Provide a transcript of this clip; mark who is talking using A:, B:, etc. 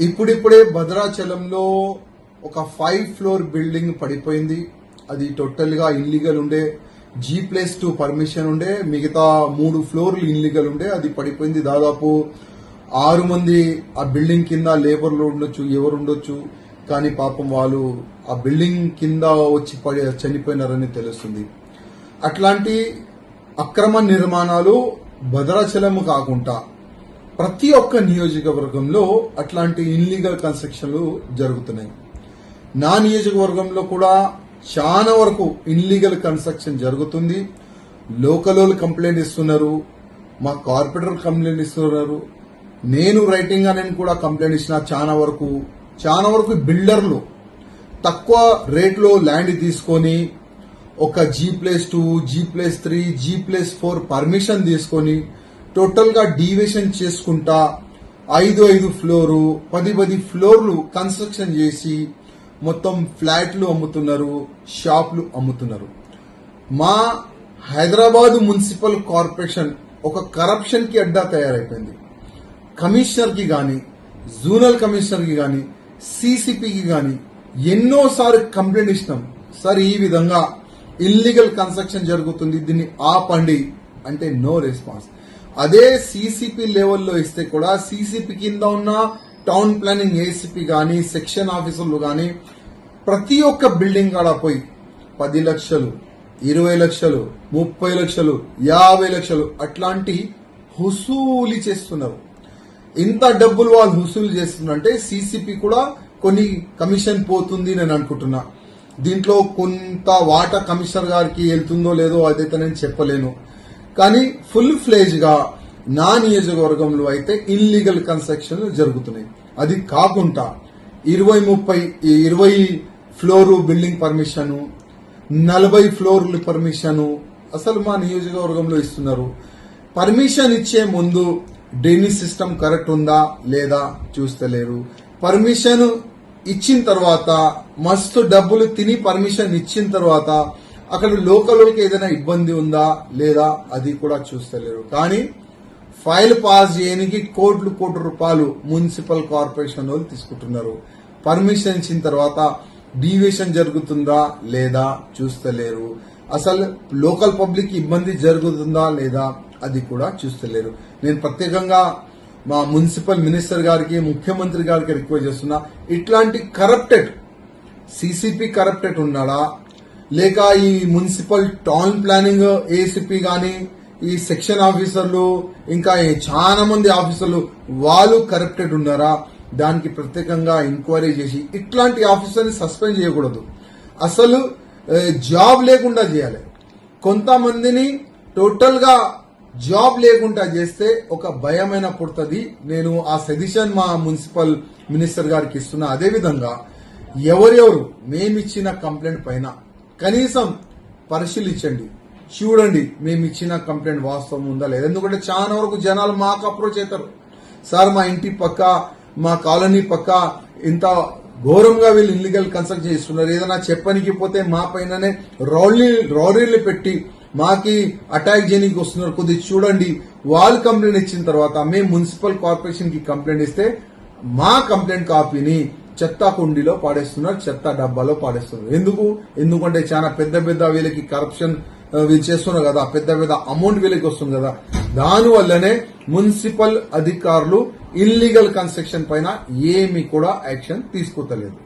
A: ఇప్పుడిప్పుడే భద్రాచలంలో ఒక ఫైవ్ ఫ్లోర్ బిల్డింగ్ పడిపోయింది. అది టోటల్గా ఇల్లీగల్ ఉండే జీ ప్లస్ టూ పర్మిషన్ ఉండే మిగతా మూడు ఫ్లోర్లు ఇల్లీగల్ ఉండే అది పడిపోయింది. దాదాపు ఆరు మంది ఆ బిల్డింగ్ కింద లేబర్లు ఉండొచ్చు ఎవరు ఉండొచ్చు కానీ పాపం వాళ్ళు ఆ బిల్డింగ్ కింద వచ్చి పడి చనిపోయినారని తెలుస్తుంది. అట్లాంటి అక్రమ నిర్మాణాలు భద్రాచలం కాకుండా ప్రతి ఒక్క నియోజకవర్గంలో అట్లాంటి ఇన్లీగల్ కన్స్ట్రక్షన్లు జరుగుతున్నాయి. నా నియోజకవర్గంలో కూడా చాలా వరకు ఇన్లీగల్ కన్స్ట్రక్షన్ జరుగుతుంది. లోకల్ వాళ్ళు కంప్లైంట్ ఇస్తున్నారు. మా కార్పొరేటర్ కంప్లైంట్ ఇస్తున్నారు. నేను రైటింగ్ అని కూడా కంప్లైంట్ ఇచ్చిన చాలా వరకు చాలా వరకు బిల్డర్లు తక్కువ రేట్లో ల్యాండ్ తీసుకొని ఒక G plus two G plus three G plus four permission తీసుకొని టోటల్గా డీవియేషన్ చేసుకుంటా ఐదు ఐదు ఫ్లోరు పది పది ఫ్లోర్లు కన్స్ట్రక్షన్ చేసి మొత్తం ఫ్లాట్లు అమ్ముతున్నారు షాపులు అమ్ముతున్నారు. మా హైదరాబాద్ మున్సిపల్ కార్పొరేషన్ ఒక కరప్షన్కి అడ్డా తయారైపోయింది. కమిషనర్కి కానీ జూనల్ కమిషనర్కి కానీ సీసీపీకి కానీ ఎన్నోసార్లు కంప్లైంట్ ఇచ్చినాం. సార్ ఈ విధంగా ఇల్లీగల్ కన్స్ట్రక్షన్ జరుగుతుంది దీన్ని ఆపండి అంటే నో రెస్పాన్స్. అదే సీసీపీ లెవెల్లో ఇస్తే కూడా సీసీపీ కింద ఉన్న టౌన్ ప్లానింగ్ ఏసీపీ కానీ సెక్షన్ ఆఫీసర్లు కానీ ప్రతి ఒక్క బిల్డింగ్ కాడ పోయి పది లక్షలు ఇరవై లక్షలు ముప్పై లక్షలు యాభై లక్షలు అట్లాంటి హుసూలి చేస్తున్నారు. ఇంత డబ్బులు వాళ్ళు వసూలు చేస్తున్నారంటే సీసీపీ కూడా కొన్ని కమిషన్ పోతుంది నేను అనుకుంటున్నా. దీంట్లో కొంత వాటా కమిషనర్ గారికి వెళ్తుందో లేదో అదైతే నేను చెప్పలేను. కానీ ఫుల్ ఫ్లేజ్గా నా నియోజకవర్గంలో అయితే ఇల్లీగల్ కన్స్ట్రక్షన్ జరుగుతున్నాయి. అది కాకుండా ఇరవై ముప్పై ఇరవై ఫ్లోరు బిల్డింగ్ పర్మిషన్ నలభై ఫ్లోర్లు పర్మిషన్ అసలు మా నియోజకవర్గంలో ఇస్తున్నారు. పర్మిషన్ ఇచ్చే ముందు డ్రైనేజ్ సిస్టమ్ కరెక్ట్ ఉందా లేదా చూస్తలేరు పర్మిషన్ ఇచ్చిన తర్వాత మస్తు డబ్బులు తిని పర్మిషన్ ఇచ్చిన తర్వాత అక్కడ లోకల్కి ఏదైనా ఇబ్బంది ఉందా లేదా అది కూడా చూస్తలేరు. కానీ ఫైల్ పాస్ చేయడానికి కోట్లు కోట్ల రూపాయలు మున్సిపల్ కార్పొరేషన్ వాళ్ళు తీసుకుంటున్నారు. పర్మిషన్ ఇచ్చిన తర్వాత డీవియేషన్ జరుగుతుందా లేదా చూస్తలేరు. అసలు లోకల్ పబ్లిక్ ఇబ్బంది జరుగుతుందా లేదా అది కూడా చూస్తలేరు. నేను ప్రత్యేకంగా మా మున్సిపల్ మినిస్టర్ గారికి ముఖ్యమంత్రి గారికి రిక్వెస్ట్ చేస్తున్నా ఇట్లాంటి కరప్టెడ్ సిసిపి కరప్టెడ్ ఉన్నాడా? లేక ఈ మున్సిపల్ టౌన్ ప్లానింగ్ ఏసీపీ కానీ ఈ సెక్షన్ ఆఫీసర్లు ఇంకా చాలా మంది ఆఫీసర్లు వాళ్ళు కరప్టెడ్ ఉన్నారా? దానికి ప్రత్యేకంగా ఎంక్వైరీ చేసి ఇట్లాంటి ఆఫీసర్ని సస్పెండ్ చేయకూడదు. అసలు జాబ్ లేకుండా చేయాలి. కొంతమందిని టోటల్గా జాబ్ లేకుండా చేస్తే ఒక భయమైన పుడుతుంది. నేను ఆ సజెషన్ మా మున్సిపల్ మినిస్టర్ గారికి ఇస్తున్నా. అదే విధంగా ఎవరెవరు మేమిచ్చిన కంప్లైంట్ పైన కనీసం పరిశీలించండి. చూడండి మేము ఇచ్చిన కంప్లైంట్ వాస్తవం ఉందా లేదా? ఎందుకంటే చాలా వరకు జనాలు మాకు అప్రోచ్ అవుతారు సార్ మా ఇంటి పక్క మా కాలనీ పక్క ఇంత ఘోరంగా వీళ్ళు ఇల్లీగల్ కన్స్ట్రక్ట్ చేస్తున్నారు. ఏదైనా చెప్పనికి పోతే మా పైననే రౌడీ రౌడీలు పెట్టి మాకి అటాక్ చేయడానికి వస్తున్నారు. కొద్దిగా చూడండి వాళ్ళు కంప్లైంట్ ఇచ్చిన తర్వాత మేము మున్సిపల్ కార్పొరేషన్కి కంప్లైంట్ ఇస్తే మా కంప్లైంట్ కాపీని చెత్త కుండీలో పాడేస్తున్నారు చెత్త డబ్బాలో పాడేస్తున్నారు. ఎందుకు? ఎందుకంటే చాలా పెద్ద పెద్ద వీళ్ళకి కరప్షన్ వీళ్ళు చేస్తున్నారు కదా పెద్ద పెద్ద అమౌంట్ వీళ్ళకి వస్తుంది కదా. దాని వల్లనే మున్సిపల్ అధికారులు ఇల్లీగల్ కన్స్ట్రక్షన్ పైన ఏమీ కూడా యాక్షన్ తీసుకోతలేదు.